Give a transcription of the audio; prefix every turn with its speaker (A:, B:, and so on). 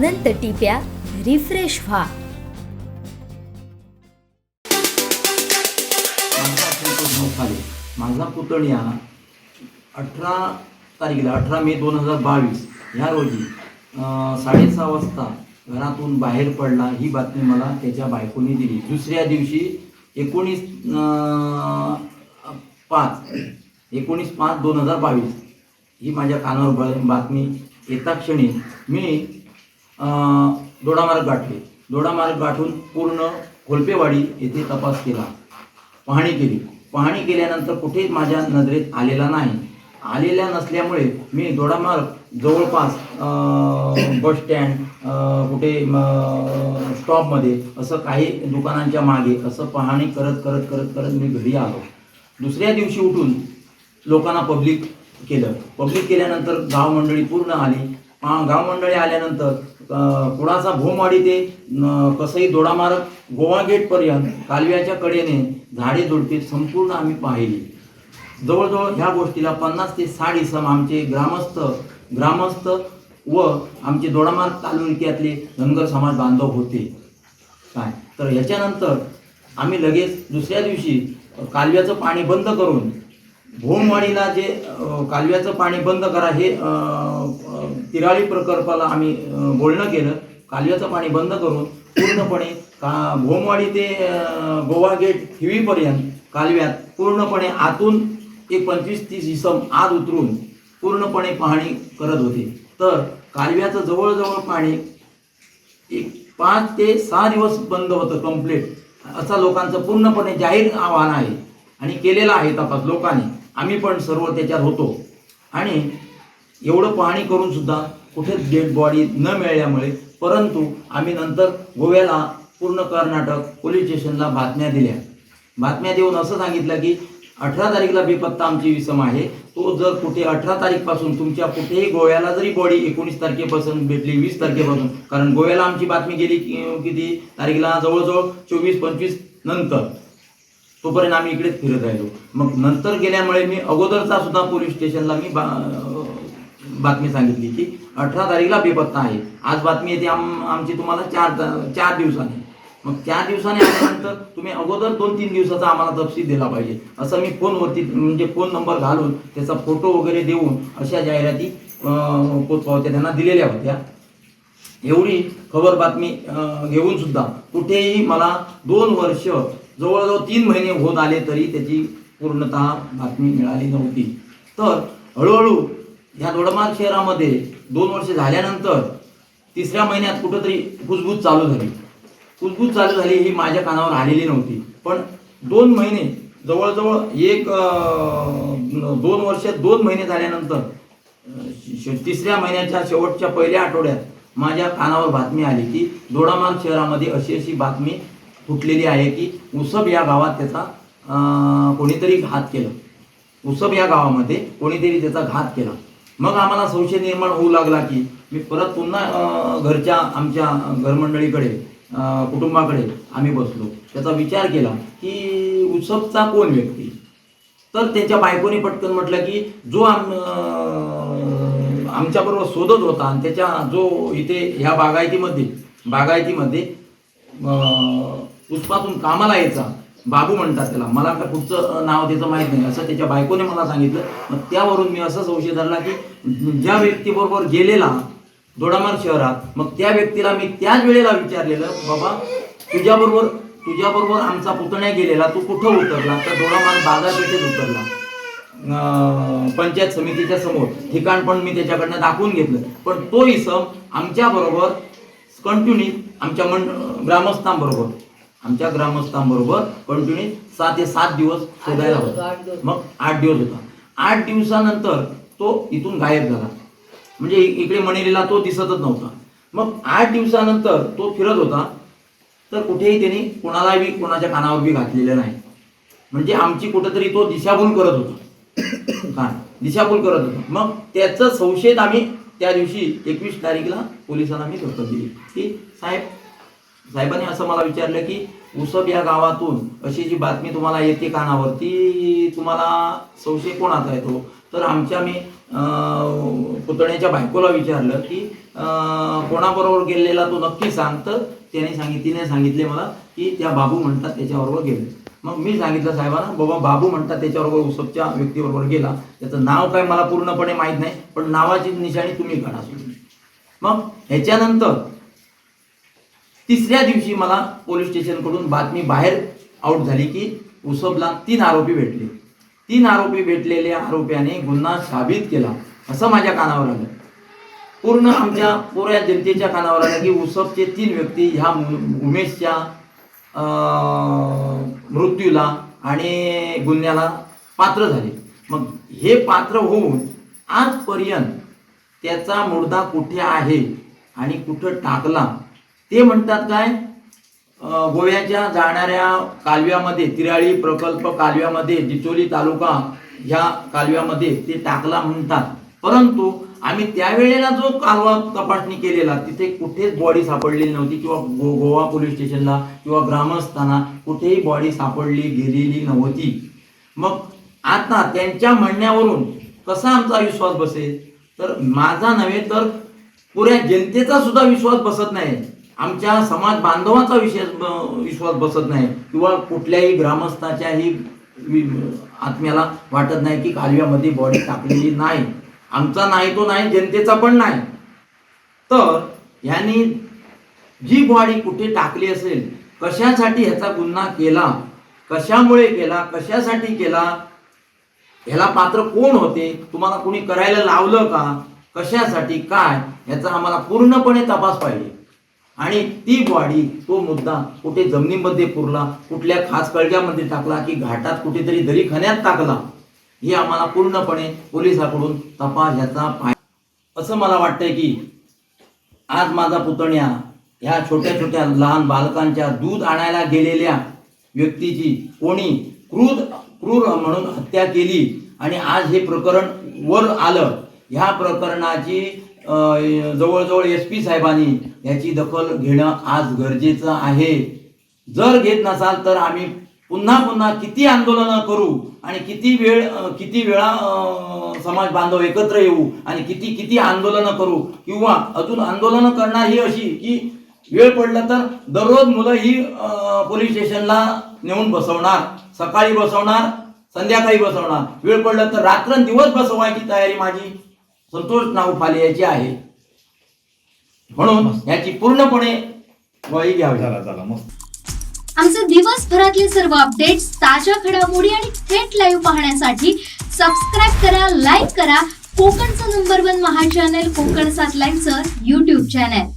A: अनंत टिप्या refresh व्हा.
B: माझा photo पुतण्या अठरा तारखेला अठरा मे दोन हजार बावीस ह्या रोजी साडेसहा वाजता घरातून बाहेर पडला ही बातमी मला त्याच्या बायकोने दिली. दुसऱ्या दिवशी एकोणीस पाच एकोणीस पाच दोन हजार बावीस ही माझ्या कानावर बातमी. येता क्षणी मी दोडामार्ग गाठले. दोडामार्ग गाठून पूर्ण कोलपेवाडी येथे तपास केला. पाहणी केली. पाहणी केल्यानंतर कुठेच माझ्या नजरेत आलेला नाही. आलेल्या नसल्यामुळे मी दोडामार्ग जवळपास बस स्टँड कुठे स्टॉपमध्ये असं काही दुकानांच्या मागे असं पाहणी करत करत करत करत मी घरी आलो. दुसऱ्या दिवशी उठून लोकांना पब्लिक केलं. पब्लिक केल्यानंतर गाव मंडळी पूर्ण आली. गाव मंडळी आल्यानंतर अं, कुडाचा ते कसंही कसई गोवा गेटपर्यंत कालव्याच्या कडेने झाडे झुडपे संपूर्ण आम्ही पाहिली. जवळजवळ ह्या गोष्टीला पन्नास ते साठ इसम आमचे ग्रामस्थ ग्रामस्थ व आमचे दोडामार्ग तालुक्यातले धनगर समाज बांधव होते. काय? तर ह्याच्यानंतर आम्ही लगेच दुसऱ्या दिवशी कालव्याचं पाणी बंद करून भोमवाडीला जे कालव्याचं पाणी बंद करा हे तिराळी प्रकल्पाला आम्ही बोलणं केलं. कालव्याचं पाणी बंद करून पूर्णपणे का भोमवाडी ते गोवा गेट हिवीपर्यंत कालव्यात पूर्णपणे आतून एक पंचवीस तीस इसम आत उतरून पूर्णपणे पाहणी करत होते. तर कालव्याचं जवळजवळ पाणी एक पाच ते सहा दिवस बंद होतं कंप्लीट. असा लोकांचं पूर्णपणे जाहीर आव्हान आहे आणि केलेलं आहे तपास लोकांनी. आम्ही पण सर्व त्याच्यात होतो. आणि एवढं पाहणी करून सुद्धा कुठेच डेड बॉडी न मिळाल्यामुळे परंतु आम्ही नंतर गोव्याला पूर्ण कर्नाटक पोलीस स्टेशनला बातम्या दिल्या. बातम्या देऊन असं सांगितलं की अठरा तारीखला बेपत्ता आमची विसम आहे. तो जर कुठे अठरा तारीखपासून तुमच्या कुठेही गोव्याला जरी बॉडी एकोणीस तारखेपासून भेटली वीस तारखेपासून कारण गोव्याला आमची बातमी गेली किती तारीखला? जवळजवळ चोवीस पंचवीस नंतर. तोपर्यंत आम्ही इकडेच फिरत राहिलो. मग नंतर गेल्यामुळे मी अगोदरचा सुद्धा पोलीस स्टेशनला मी बा बातमी सांगितली की अठरा तारीखला बेपत्ता आहे. आज बातमी येते आम आमची तुम्हाला चार चार दिवसाने. मग चार दिवसाने आल्यानंतर तुम्ही अगोदर दोन तीन दिवसाचा आम्हाला तपशील दिला पाहिजे. असं मी फोनवरती म्हणजे फोन नंबर घालून त्याचा फोटो वगैरे देऊन अशा जाहिराती अं, पोचपावत्या त्यांना दिलेल्या होत्या. एवढी खबर बातमी घेऊन सुद्धा कुठेही मला दोन वर्ष जवळजवळ तीन महिने होत आले तरी त्याची पूर्णतः बातमी मिळाली नव्हती. तर हळूहळू ह्या दोडमार्ग शहरामध्ये दोन वर्ष झाल्यानंतर तिसऱ्या महिन्यात कुठंतरी कुजबूज चालू झाली. कुजबूज चालू झाली ही माझ्या कानावर आलेली नव्हती. पण दोन महिने जवळजवळ एक दोन वर्ष दोन महिने झाल्यानंतर श- तिसऱ्या महिन्याच्या शेवटच्या पहिल्या आठवड्यात माझ्या कानावर बातमी आली की दोडामार्ग शहरामध्ये अशी अशी बातमी फुटलेली आहे की उसब या गावात त्याचा कोणीतरी घात केलं. उसब या गावामध्ये कोणीतरी त्याचा घात केला. मग आम्हाला संशय निर्माण होऊ लागला की मी परत पुन्हा घरच्या आमच्या घरमंडळीकडे कुटुंबाकडे आम्ही बसलो. त्याचा विचार केला की उत्सवचा कोण व्यक्ती? तर त्याच्या बायकोने पटकन म्हटलं की जो आम आमच्याबरोबर शोधत होता आणि त्याच्या जो इथे ह्या बागायतीमध्ये बागायतीमध्ये अं, कामाला यायचा बाबू म्हणतात त्याला. मला आता कुठचं नाव त्याचं माहीत नाही. असं त्याच्या बायकोने मला सांगितलं. मग त्यावरून मी असं संशय धरला की ज्या व्यक्तीबरोबर गेलेला दोडामार शहरात मग त्या व्यक्तीला मी त्याच वेळेला विचारलेलं बाबा तुझ्याबरोबर तुझ्याबरोबर आमचा पुतण्या गेलेला तू कुठं उतरला? तर दोडामार बाजारपेठेत उतरला. पंचायत समितीच्या समोर. ठिकाण पण मी त्याच्याकडनं दाखवून घेतलं. पण तो इसम आमच्याबरोबर कंटिन्यू आमच्या मंड ग्रामस्थांबरोबर. आमच्या ग्रामस्थांबरोबर कंटिन्यू सहा ते सात दिवस शोधायला होता. मग आठ दिवस होता. आठ दिवसानंतर तो इथून गायब झाला. म्हणजे इकडे मनेरीला तो दिसतच नव्हता. मग आठ दिवसानंतर तो फिरत होता. तर कुठेही त्यांनी कोणाला बी कोणाच्या कानावर बी घातलेलं नाही. म्हणजे आमची कुठंतरी तो दिशाभूल करत होता. काय दिशाभूल करत होता. मग त्याचं संशयित आम्ही त्या दिवशी एकवीस तारीखला पोलिसांना मी दखल दिली. की साहेब साहेबांनी असं मला विचारलं की उसब या गावातून अशी जी बातमी तुम्हाला येते कानावर ती तुम्हाला संशय कोणाचा येतो तर आमच्या मी पुतण्याच्या बायकोला विचारलं की कोणाबरोबर गेलेला तो नक्की सांग तर त्याने सांगित तिने सांगितले मला की त्या बाबू म्हणतात त्याच्याबरोबर गेले. मग मी सांगितलं साहेबांना बाबा बाबू म्हणतात त्याच्याबरोबर उसबच्या व्यक्तीबरोबर गेला. त्याचं नाव काय मला पूर्णपणे माहीत नाही पण नावाची निशाणी तुम्ही काढा. मग ह्याच्यानंतर तिसऱ्या दिवशी मला पोलीस स्टेशनकडून बातमी बाहेर आउट झाली की उसबला तीन आरोपी भेटले. तीन आरोपी भेटलेल्या आरोप्याने गुन्हा साबित केला असं माझ्या कानावर आलं. पूर्ण आमच्या पुऱ्या जनतेच्या कानावर आलं की उसबचे तीन व्यक्ती ह्या मु- उमेशच्या मृत्यूला आणि गुन्ह्याला पात्र झाले. मग हे पात्र होऊन आजपर्यंत त्याचा मुर्दा कुठे आहे आणि कुठं टाकला? ते म्हणतात काय? गोव्याच्या जाणाऱ्या कालव्यामध्ये तिराळी प्रकल्प कालव्यामध्ये डिचोली तालुका ह्या कालव्यामध्ये ते टाकला म्हणतात. परंतु आम्ही त्यावेळेला जो कालवा तपासणी केलेला तिथे कुठेच बॉडी सापडलेली नव्हती किंवा गो गोवा पोलीस स्टेशनला किंवा ग्रामस्थांना कुठेही बॉडी सापडली गेलेली नव्हती. मग आता त्यांच्या म्हणण्यावरून कसा आमचा विश्वास बसेल? तर माझा नव्हे तर पुऱ्या जनतेचा सुद्धा विश्वास बसत नाही. आमच्या समाज बांधवाचा विशेष विश्वास बसत नाही. किंवा कुठल्याही ग्रामस्थाच्याही आत्म्याला वाटत नाही की कालव्यामध्ये बॉडी टाकलेली नाही. आमचा नाही तो नाही जनतेचा पण नाही. तर यांनी जी बॉडी कुठे टाकली असेल कशासाठी ह्याचा गुन्हा केला कशामुळे केला कशासाठी केला ह्याला पात्र कोण होते तुम्हाला कोणी करायला लावलं का कशासाठी काय याचा आम्हाला पूर्णपणे तपास पाहिजे. आणि ती बॉडी तो मुद्दा कुठे जमिनीमध्ये पुरला कुठल्या खास कळग्यामध्ये टाकला की घाटात कुठेतरी दरीखान्यात टाकला हे आम्हाला पूर्णपणे पोलिसाकडून तपास ह्याचा पाय असं मला वाटतंय की आज माझा पुतण्या ह्या छोट्या छोट्या लहान बालकांच्या दूध आणायला गेलेल्या व्यक्तीची कोणी क्रूर क्रूर म्हणून हत्या केली आणि आज हे प्रकरण वर आलं. ह्या प्रकरणाची जवळजवळ एस पी साहेबांनी याची दखल घेणं आज गरजेचं आहे. जर घेत नसाल तर आम्ही पुन्हा पुन्हा किती आंदोलनं करू आणि किती वेळ किती वेळा समाज बांधव एकत्र येऊ आणि किती किती आंदोलनं करू? किंवा अजून आंदोलनं करणार ही अशी की वेळ पडला तर दररोज मुलं ही पोलीस स्टेशनला नेऊन बसवणार सकाळी बसवणार संध्याकाळी बसवणार. वेळ पडला तर रात्रंदिवस बसवायची तयारी माझी. संतोष नाव फाले याची आहे. म्हणून याची पूर्णपणे वही घ्यावी.
C: झाला झाला मस्त.
D: आमचे दिवसभरातले सर्व अपडेट्स ताज्या घडामोडी आणि थेट लाईव्ह पाहण्यासाठी सबस्क्राईब करा लाईक करा. कोकणचं नंबर वन महा चॅनल कोकण सात लाईनचं युट्यूब चॅनल